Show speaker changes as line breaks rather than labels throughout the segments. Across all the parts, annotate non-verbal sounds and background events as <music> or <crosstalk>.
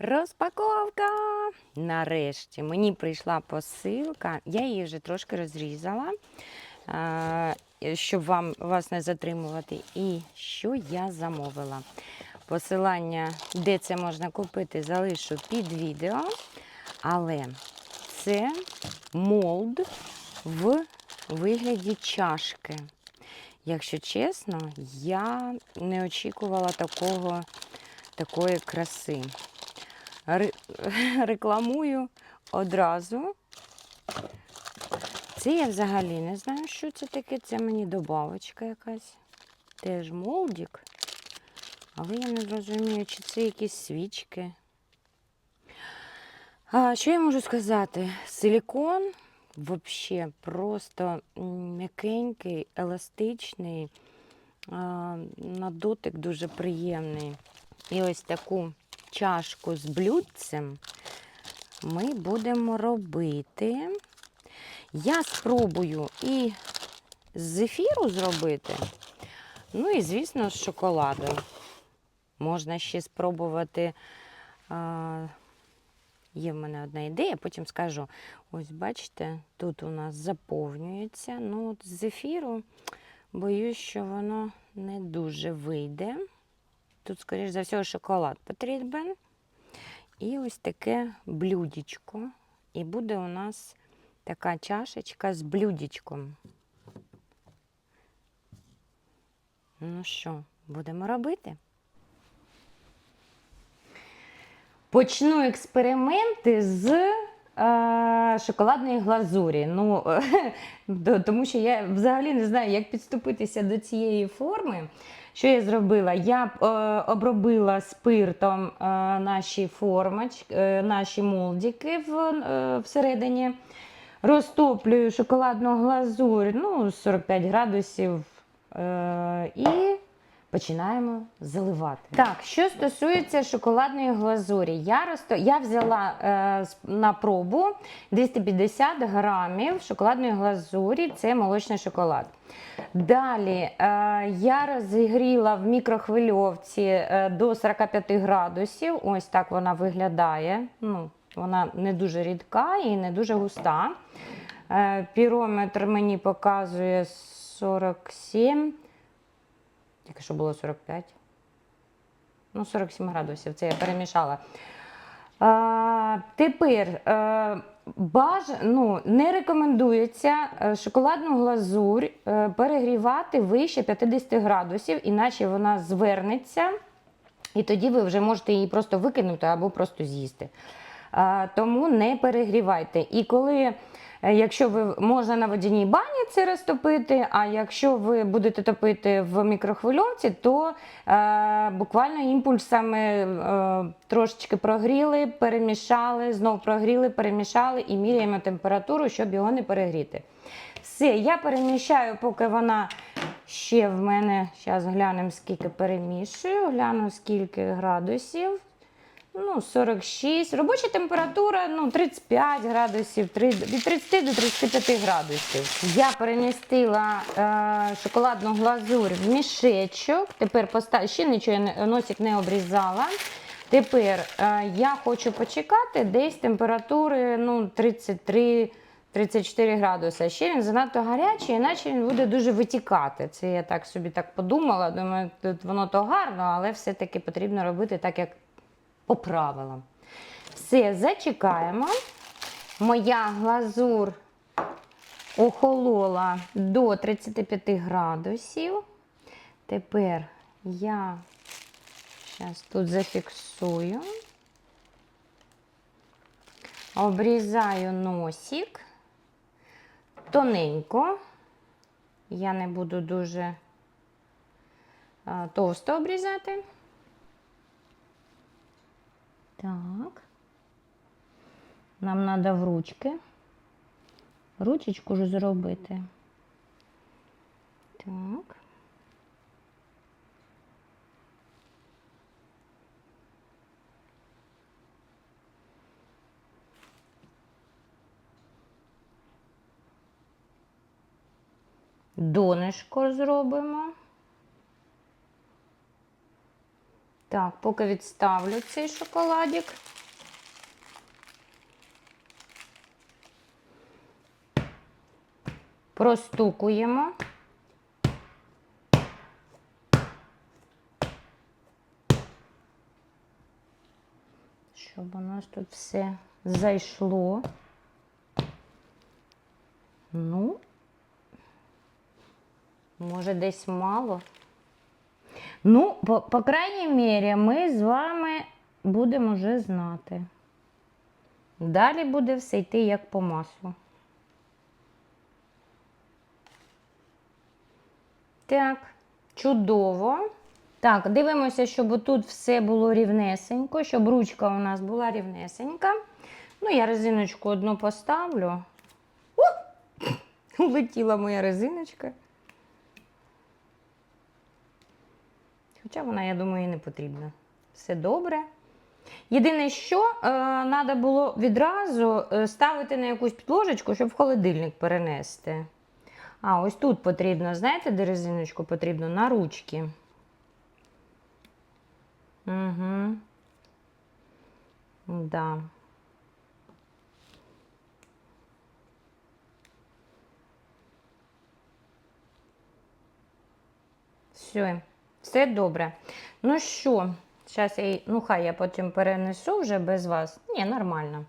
Розпаковка! Нарешті мені прийшла посилка. Я її вже трошки розрізала, щоб вам вас не затримувати. І що я замовила? Посилання, де це можна купити, залишу під відео. Але це молд в вигляді чашки. Якщо чесно, я не очікувала такого, такої краси. Ре- <laughs> Рекламую одразу. Це я взагалі не знаю, що це таке. Це мені добавочка якась. Теж молдик. Але я не розумію, чи це якісь свічки. А, що я можу сказати? Силікон взагалі просто м'якенький, еластичний, на дотик дуже приємний. І ось таку чашку з блюдцем ми будемо робити. Я спробую і з зефіру зробити, ну і, звісно, з шоколаду. Можна ще спробувати. Є в мене одна ідея, потім скажу. Ось бачите, тут у нас заповнюється. Ну, от з зефіру боюсь, що воно не дуже вийде. Тут, скоріш за все, шоколад потрібен. І ось таке блюдечко. І буде у нас така чашечка з блюдечком. Ну що, будемо робити? Почну експерименти з е, шоколадної глазурі. Ну, <laughs> тому що я взагалі не знаю, як підступитися до цієї форми. Що я зробила? Я е, обробила спиртом е, наші формочки, е, наші молдики в, е, всередині. Розтоплюю шоколадну глазурь ну, 45 градусів е, і починаємо заливати. Так, що стосується шоколадної глазурі, я, розто... я взяла е, на пробу 250 грамів шоколадної глазурі, це молочний шоколад. Далі е, я розігріла в мікрохвильовці е, до 45 градусів. Ось так вона виглядає. Ну, вона не дуже рідка і не дуже густа. Е, пірометр мені показує 47. Тільки що було 45. Ну, 47 градусів. Це я перемішала. А, тепер е, баж, ну, не рекомендується е, шоколадну глазурь е, перегрівати вище 50 градусів, іначе вона звернеться, і тоді ви вже можете її просто викинути або просто з'їсти. А, тому не перегрівайте. І коли, якщо ви можна на водяній бані це розтопити, а якщо ви будете топити в мікрохвильовці, то е, буквально імпульсами е, трошечки прогріли, перемішали, знов прогріли, перемішали і міряємо температуру, щоб його не перегріти. Все, я переміщаю, поки вона ще в мене. Зараз глянемо, скільки перемішую, гляну, скільки градусів. Ну, 46. Робоча температура ну, 35 градусів, три- від 30 до 35 градусів. Я перемістила е, шоколадну глазурь в мішечок. Тепер постав... ще нічого я носик не обрізала. Тепер е, я хочу почекати десь температури ну, 33 34 градуси. Ще він занадто гарячий, іначе він буде дуже витікати. Це я так собі так подумала. Думаю, тут воно то гарно, але все-таки потрібно робити так, як по. Все, зачекаємо. Моя глазур охолола до 35 градусів. Тепер я зараз тут зафіксую. Обрізаю носик тоненько. Я не буду дуже а, товсто обрізати. Так. Нам треба в ручки. Ручечку ж зробити. Так. Донышко зробимо. Так. Поки відставлю цей шоколадик. Простукуємо. Щоб у нас тут все зайшло. Ну, може, десь мало. Ну, по, по крайній мірі, ми з вами будемо вже знати. Далі буде все йти як по маслу. Так, чудово. Так, дивимося, щоб тут все було рівнесенько, щоб ручка у нас була рівнесенька. Ну, я резиночку одну поставлю. О! <laughs> Улетіла моя резиночка. Хоча вона, я думаю, і не потрібна. Все добре. Єдине, що треба було відразу е, ставити на якусь підложечку, щоб в холодильник перенести. А, ось тут потрібно, знаєте, де резиночку потрібно? На ручки. Угу. Да. Все, все добре. Ну що, зараз я, ну хай я потім перенесу вже без вас. Ні, нормально.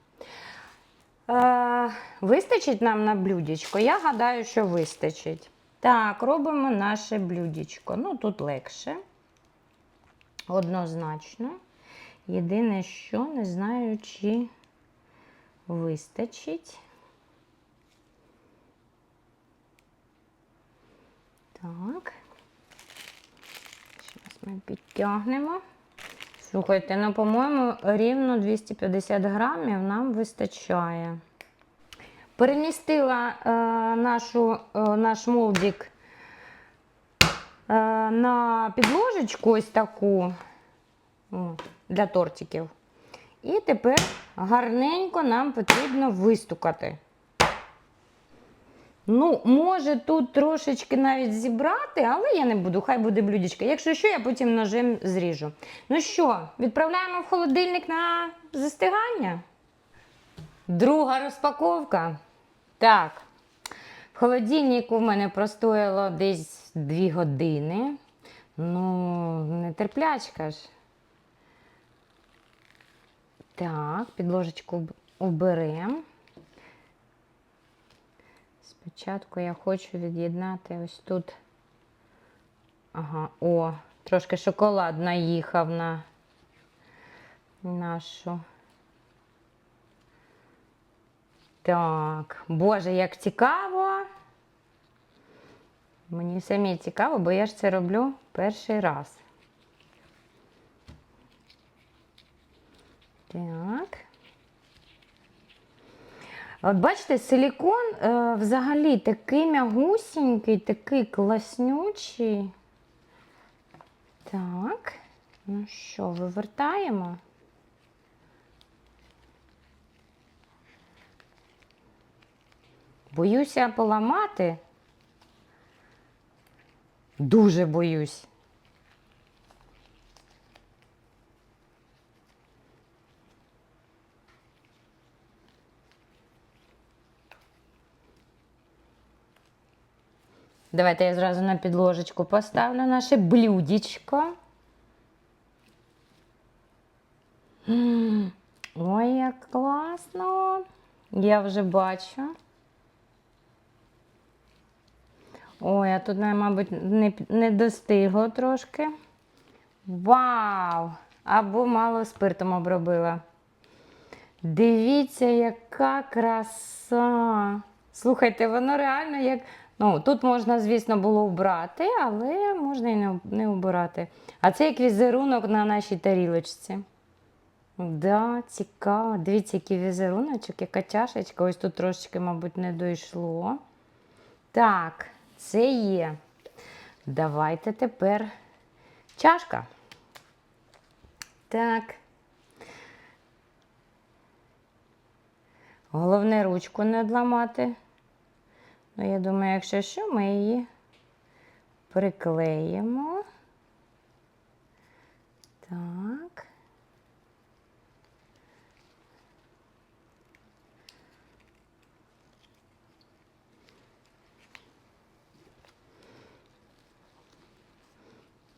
Е, вистачить нам на блюдечко? Я гадаю, що вистачить. Так, робимо наше блюдечко. Ну, тут легше. Однозначно. Єдине, що не знаю, чи вистачить. Так. Ми підтягнемо. Слухайте, ну, по-моєму, рівно 250 грамів нам вистачає. Перемістила е, нашу, е, наш молдик е, на підложечку ось таку о, для тортиків. І тепер гарненько нам потрібно вистукати. Ну, може тут трошечки навіть зібрати, але я не буду, хай буде блюдечко. Якщо що, я потім ножем зріжу. Ну що, відправляємо в холодильник на застигання? Друга розпаковка. Так. В холодильнику в мене простояло десь 2 години. Ну, нетерплячка ж. Так, підложечку уберемо. Спочатку я хочу від'єднати ось тут. Ага, о, трошки шоколад наїхав на нашу. Так, боже, як цікаво. Мені самі цікаво, бо я ж це роблю перший раз. Так. От бачите, силікон е, взагалі такий м'ягусінький, такий класнючий. Так, ну що, вивертаємо? Боюся поламати. Дуже боюсь. Давайте я зразу на підложечку поставлю наше блюдечко. Ой, як класно. Я вже бачу. Ой, а тут, мабуть, не, не достигло трошки. Вау! Або мало спиртом обробила. Дивіться, яка краса. Слухайте, воно реально як. Ну, тут можна, звісно, було вбрати, але можна і не, вбирати. А це як візерунок на нашій тарілочці. Да, цікаво. Дивіться, який візеруночок, яка чашечка. Ось тут трошечки, мабуть, не дійшло. Так, це є. Давайте тепер чашка. Так. Головне ручку не одламати. Ну, я думаю, якщо що, ми її приклеїмо. Так.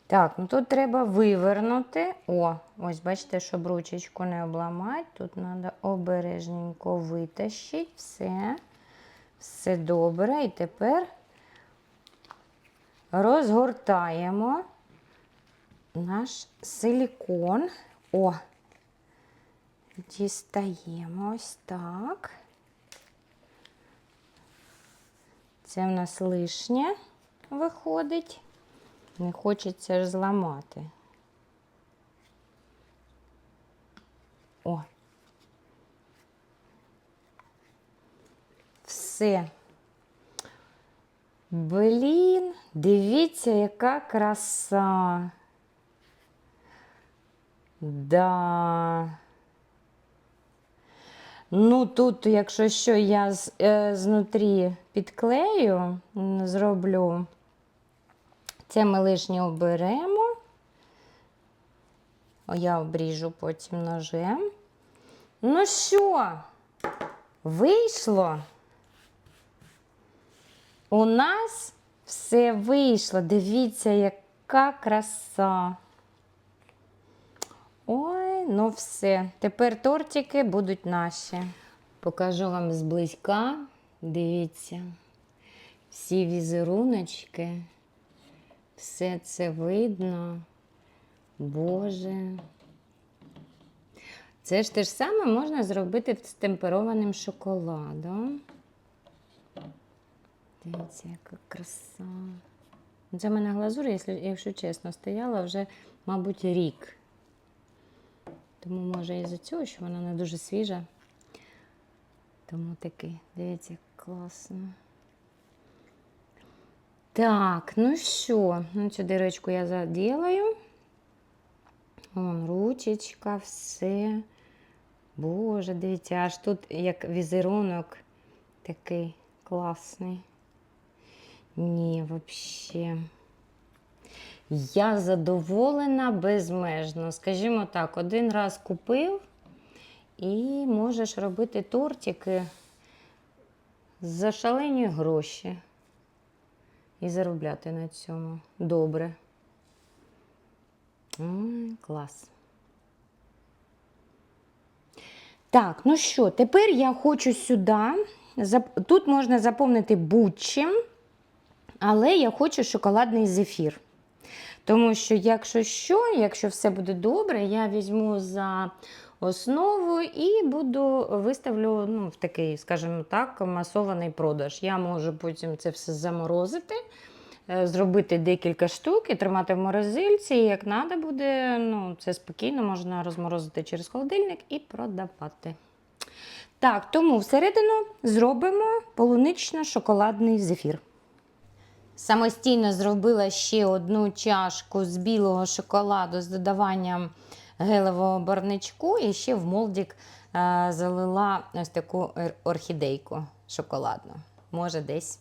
Так, ну тут треба вивернути. О, ось бачите, щоб ручечку не обламати. Тут треба обережненько витащити все. Все добре. І тепер розгортаємо наш силікон. О, дістаємо ось так. Це в нас лишнє виходить. Не хочеться ж зламати. О. Все. Блін, дивіться, яка краса. Да. Ну, тут, якщо що, я з, е, знутрі підклею, зроблю. Це ми лишнє оберемо. О, Я обріжу потім ножем. Ну що, вийшло? У нас все вийшло. Дивіться, яка краса. Ой, ну все. Тепер тортики будуть наші. Покажу вам зблизька. Дивіться, всі візеруночки. Все це видно. Боже. Це ж те ж саме можна зробити з темперованим шоколадом. Дивіться, яка краса. Це в мене глазур, якщо, чесно, стояла вже, мабуть, рік. Тому, може, із-за цього, що вона не дуже свіжа. Тому такий, дивіться, як класно. Так, ну що, ну цю дирочку я заділаю. Вон ручечка, все. Боже, дивіться, аж тут як візерунок такий класний. Ні, взагалі. Я задоволена безмежно. Скажімо так, один раз купив і можеш робити тортики за шалені гроші і заробляти на цьому. Добре. Клас. Так, ну що, тепер я хочу сюди. Тут можна заповнити будь-чим, але я хочу шоколадний зефір. Тому що, якщо що, якщо все буде добре, я візьму за основу і буду виставлю ну, в такий, скажімо так, масований продаж. Я можу потім це все заморозити, е, зробити декілька штук і тримати в морозильці. І як треба буде, ну, це спокійно можна розморозити через холодильник і продавати. Так, тому всередину зробимо полунично-шоколадний зефір. Самостійно зробила ще одну чашку з білого шоколаду з додаванням гелевого барничку і ще в молдік е, залила ось таку орхідейку шоколадну. Може, десь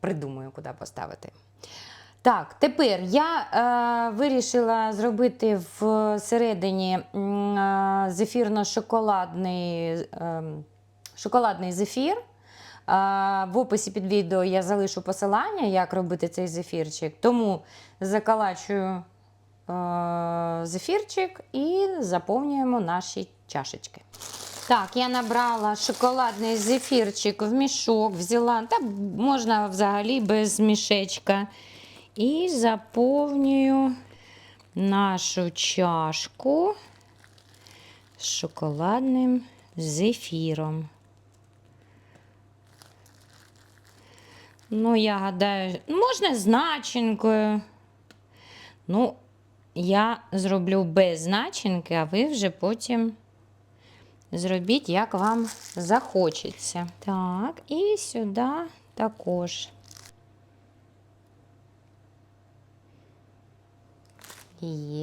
придумаю, куди поставити. Так, тепер я е, вирішила зробити всередині е, зефірно-шоколадний е, шоколадний зефір. В описі під відео я залишу посилання, як робити цей зефірчик. Тому закалачую е, зефірчик і заповнюємо наші чашечки. Так, я набрала шоколадний зефірчик в мішок, взяла, та можна взагалі без мішечка. І заповнюю нашу чашку шоколадним зефіром. Ну, я гадаю, можна з. Ну, я зроблю без начинки, а ви вже потім зробіть, як вам захочеться. Так, і сюди також.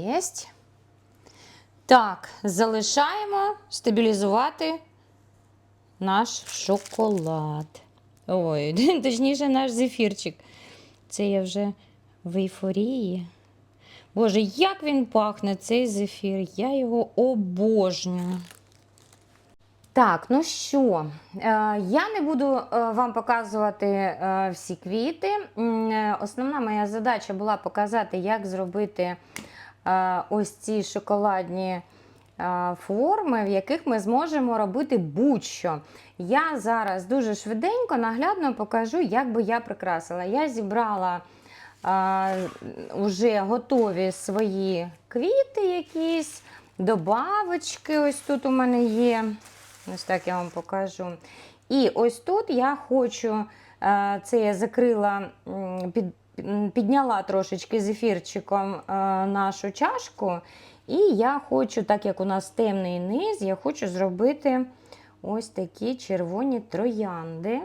Єсть. Так, залишаємо стабілізувати наш шоколад. Ой, <laughs> точніше, наш зефірчик. Це я вже в ейфорії. Боже, як він пахне, цей зефір. Я його обожнюю. Так, ну що, е, я не буду е, вам показувати е, всі квіти. Основна моя задача була показати, як зробити ось ці шоколадні форми, в яких ми зможемо робити будь-що. Я зараз дуже швиденько, наглядно покажу, як би я прикрасила. Я зібрала вже готові свої квіти якісь, добавочки. Ось тут у мене є. Ось так я вам покажу. І ось тут я хочу, е, це я закрила, під, підняла трошечки зефірчиком е, нашу чашку. І я хочу, так як у нас темний низ, я хочу зробити ось такі червоні троянди.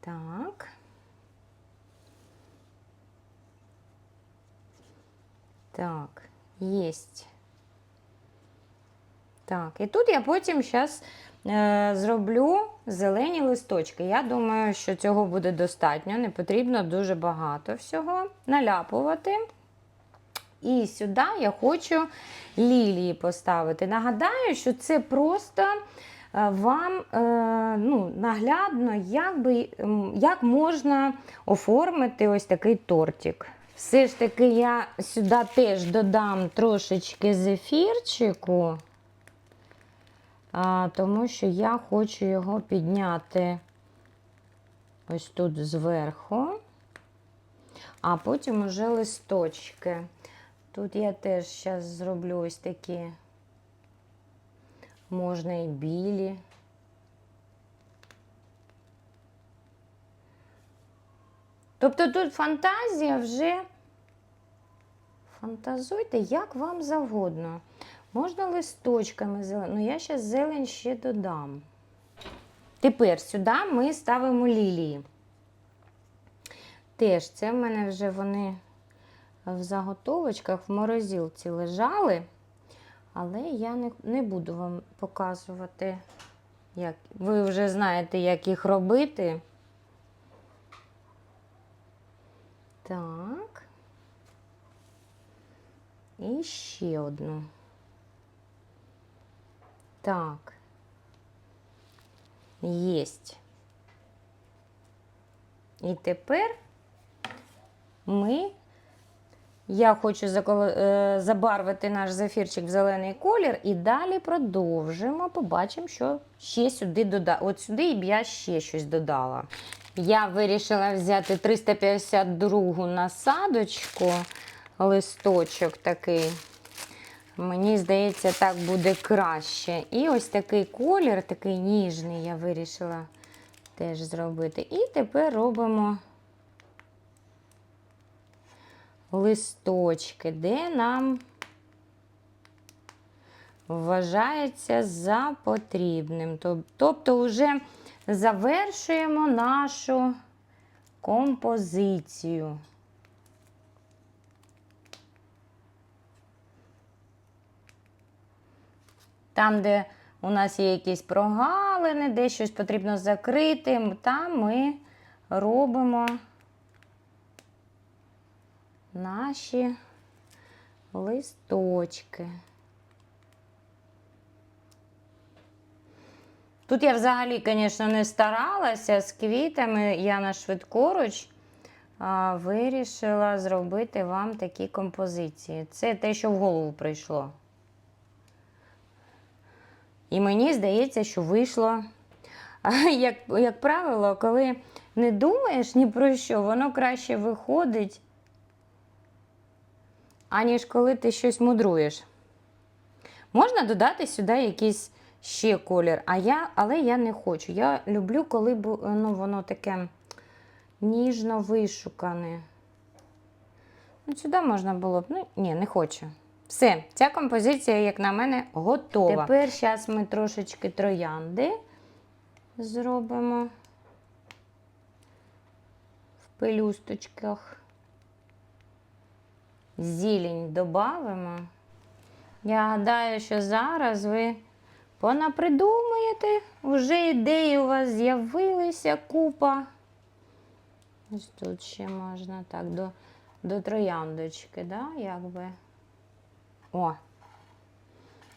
Так. Так, єсть. Так, і тут я потім зараз зроблю зелені листочки. Я думаю, що цього буде достатньо. Не потрібно дуже багато всього наляпувати. І сюди я хочу лілії поставити. Нагадаю, що це просто е, вам е, ну, наглядно, як, би, як можна оформити ось такий тортик. Все ж таки я сюди теж додам трошечки зефірчику, тому що я хочу його підняти ось тут зверху, а потім уже листочки. Тут я теж зараз зроблю ось такі, можна і білі. Тобто тут фантазія вже фантазуйте, як вам завгодно. Можна листочками зелень. Ну, я зараз зелень ще додам. Тепер сюди ми ставимо лілії. Теж це в мене вже вони в заготовочках в морозилці лежали, але я не, не буду вам показувати, як. Ви вже знаєте, як їх робити. Так. І ще одну. Так. Єсть. І тепер ми, я хочу е, забарвити наш зефірчик в зелений колір і далі продовжимо. Побачимо, що ще сюди додати. От сюди б я ще щось додала. Я вирішила взяти 352 насадочку, листочок такий. Мені здається, так буде краще. І ось такий колір, такий ніжний, я вирішила теж зробити. І тепер робимо листочки, де нам вважається за потрібним. Тобто, вже завершуємо нашу композицію. Там, де у нас є якісь прогалини, де щось потрібно закрити, там ми робимо наші листочки. Тут я взагалі, звісно, не старалася з квітами. Я на швидкоруч вирішила зробити вам такі композиції. Це те, що в голову прийшло. І мені здається, що вийшло, як, як правило, коли не думаєш ні про що, воно краще виходить, аніж коли ти щось мудруєш. Можна додати сюди якийсь ще колір, а я, але я не хочу. Я люблю, коли ну, воно таке ніжно вишукане. Ну, сюди можна було б. Ну, ні, не хочу. Все, ця композиція, як на мене, готова. Тепер зараз ми трошечки троянди зробимо в пелюсточках. Зелень додамо. Я гадаю, що зараз ви понапридумуєте, вже ідеї у вас з'явилися купа. Ось тут ще можна так до, до трояндочки, да, якби. О,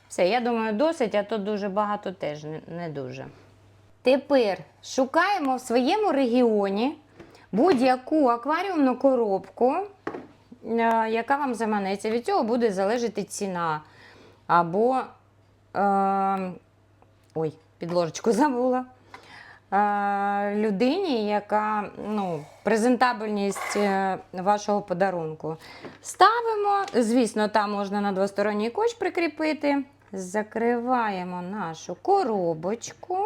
Все, я думаю, досить, а то дуже багато теж не, дуже. Тепер шукаємо в своєму регіоні будь-яку акваріумну коробку, е, яка вам заманеться. Від цього буде залежати ціна. Або. Е, ой, під ложечку забула. Е, людині, яка ну, презентабельність е, вашого подарунку. Ставимо, звісно, там можна на двосторонній коч прикріпити. Закриваємо нашу коробочку,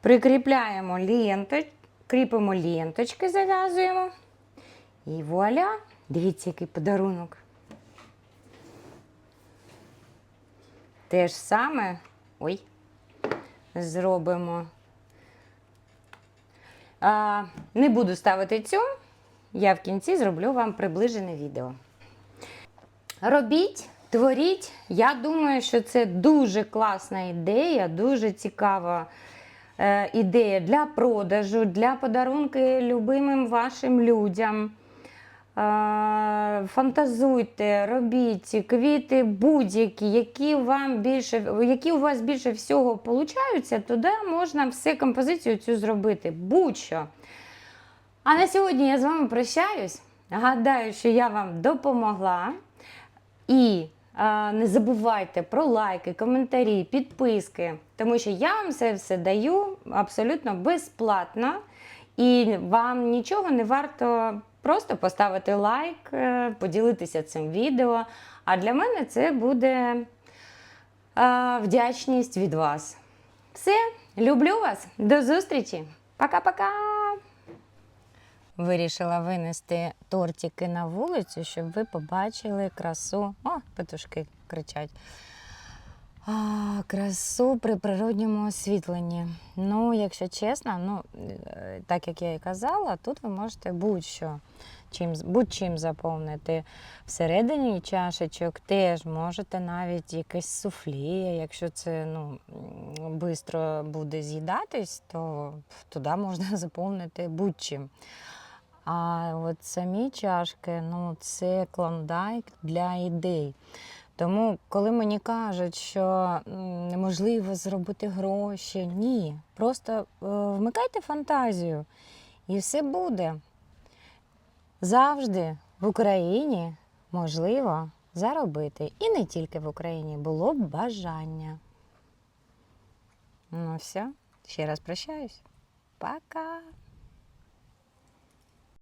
прикріпляємо ленточ, кріпимо ленточки, зав'язуємо. І вуаля! Дивіться, який подарунок. Те ж саме. Ой, зробимо. А, не буду ставити цю. Я в кінці зроблю вам приближене відео. Робіть, творіть. Я думаю, що це дуже класна ідея, дуже цікава е, ідея для продажу, для подарунки любимим вашим людям. Фантазуйте, робіть квіти будь-які, які вам більше, які у вас більше всього получаються, туди можна все композицію цю зробити. Будь-що. А на сьогодні я з вами прощаюсь. Гадаю, що я вам допомогла. І е, не забувайте про лайки, коментарі, підписки, тому що я вам це все даю абсолютно безплатно. І вам нічого не варто просто поставити лайк, е, поділитися цим відео. А для мене це буде е, вдячність від вас. Все, люблю вас, до зустрічі. Пока-пока! Вирішила винести тортики на вулицю, щоб ви побачили красу. О, петушки кричать. А, красу при природньому освітленні. Ну, якщо чесно, ну, е, так як я і казала, тут ви можете будь-що чим, будь-чим заповнити. Всередині чашечок теж можете навіть якесь суфлі, якщо це ну, швидко буде з'їдатись, то туди можна <laughs> заповнити будь-чим. А от самі чашки, ну, це клондайк для ідей. Тому, коли мені кажуть, що неможливо зробити гроші, ні. Просто е, вмикайте фантазію і все буде. Завжди в Україні можливо заробити. І не тільки в Україні було б бажання. Ну все, ще раз прощаюсь. Пока!